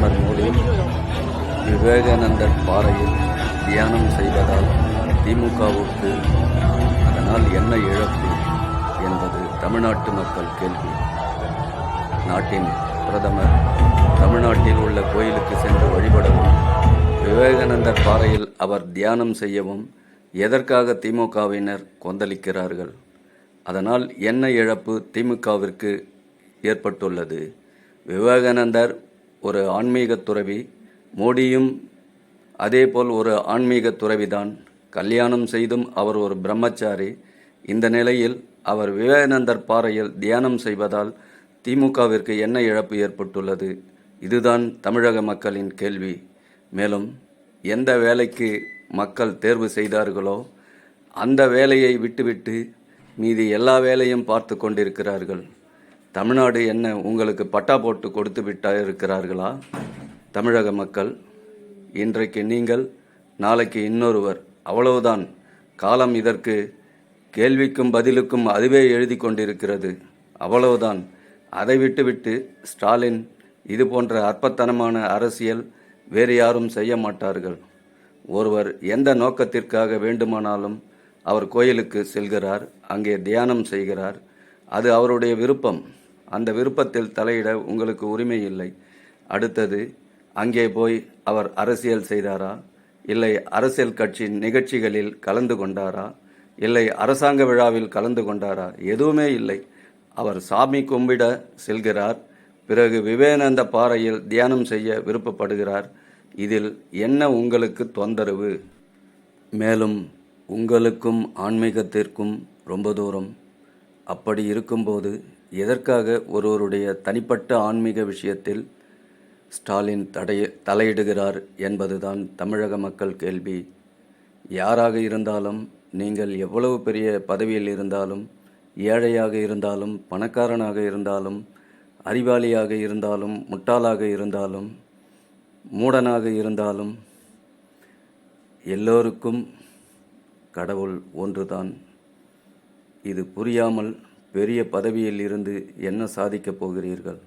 பிரதமர் மோடி விவேகானந்தர் பாறையில் தியானம் செய்வதால் திமுகவுக்கு அதனால் என்ன இழப்பு என்பது தமிழ்நாட்டு மக்கள் கேள்வி. நாட்டின் பிரதமர் தமிழ்நாட்டில் உள்ள கோயிலுக்கு சென்று வழிபடவும் விவேகானந்தர் பாறையில் அவர் தியானம் செய்யவும் எதற்காக திமுகவினர் கொந்தளிக்கிறார்கள்? அதனால் என்ன இழப்பு திமுகவிற்கு ஏற்பட்டுள்ளது? விவேகானந்தர் ஒரு ஆன்மீக துறவி மோடியும் அதேபோல் ஒரு ஆன்மீக துறவிதான். கல்யாணம் செய்தும் அவர் ஒரு பிரம்மச்சாரி. இந்த நிலையில் அவர் விவேகானந்தர் பாறையில் தியானம் செய்வதால் திமுகவிற்கு என்ன இழப்பு ஏற்பட்டுள்ளது? இதுதான் தமிழக மக்களின் கேள்வி. மேலும் எந்த வேலைக்கு மக்கள் தேர்வு செய்தார்களோ அந்த வேலையை விட்டுவிட்டு மீதி எல்லா வேலையும் பார்த்து கொண்டிருக்கிறார்கள். தமிழ்நாடு என்ன உங்களுக்கு பட்டா போட்டு கொடுத்து விட்டா இருக்கிறார்களா? தமிழக மக்கள் இன்றைக்கு நீங்கள் நாளைக்கு இன்னொருவர். அவ்வளவுதான். காலம் இதற்கு கேள்விக்கும் பதிலுக்கும் அதுவே எழுதி கொண்டிருக்கிறது. அவ்வளவுதான். அதை விட்டுவிட்டு ஸ்டாலின் இது போன்ற அற்பத்தனமான அரசியல் வேறு யாரும் செய்ய மாட்டார்கள். ஒருவர் எந்த நோக்கத்திற்காக வேண்டுமானாலும் அவர் கோயிலுக்கு செல்கிறார் அங்கே தியானம் செய்கிறார். அது அவருடைய விருப்பம். அந்த விருப்பத்தில் தலையிட உங்களுக்கு உரிமை இல்லை. அடுத்தது அங்கே போய் அவர் அரசியல் செய்தாரா? இல்லை அரசியல் கட்சி நிகழ்ச்சிகளில் கலந்து கொண்டாரா? இல்லை அரசாங்க விழாவில் கலந்து கொண்டாரா? எதுவுமே இல்லை. அவர் சாமி கும்பிட செல்கிறார். பிறகு விவேகானந்த பாறையில் தியானம் செய்ய விருப்பப்படுகிறார். இதில் என்ன உங்களுக்கு தொந்தரவு? மேலும் உங்களுக்கும் ஆன்மீகத்திற்கும் ரொம்ப தூரம். அப்படி இருக்கும்போது எதற்காக ஒருவருடைய தனிப்பட்ட ஆன்மீக விஷயத்தில் ஸ்டாலின் தடைய தலையிடுகிறார் என்பதுதான் தமிழக மக்கள் கேள்வி. யாராக இருந்தாலும் நீங்கள் எவ்வளவு பெரிய பதவியில் இருந்தாலும் ஏழையாக இருந்தாலும் பணக்காரனாக இருந்தாலும் அறிவாளியாக இருந்தாலும் முட்டாளாக இருந்தாலும் மூடனாக இருந்தாலும் எல்லோருக்கும் கடவுள் ஒன்றுதான். இது புரியாமல் பெரிய பதவியில் இருந்து என்ன சாதிக்கப் போகிறீர்கள்?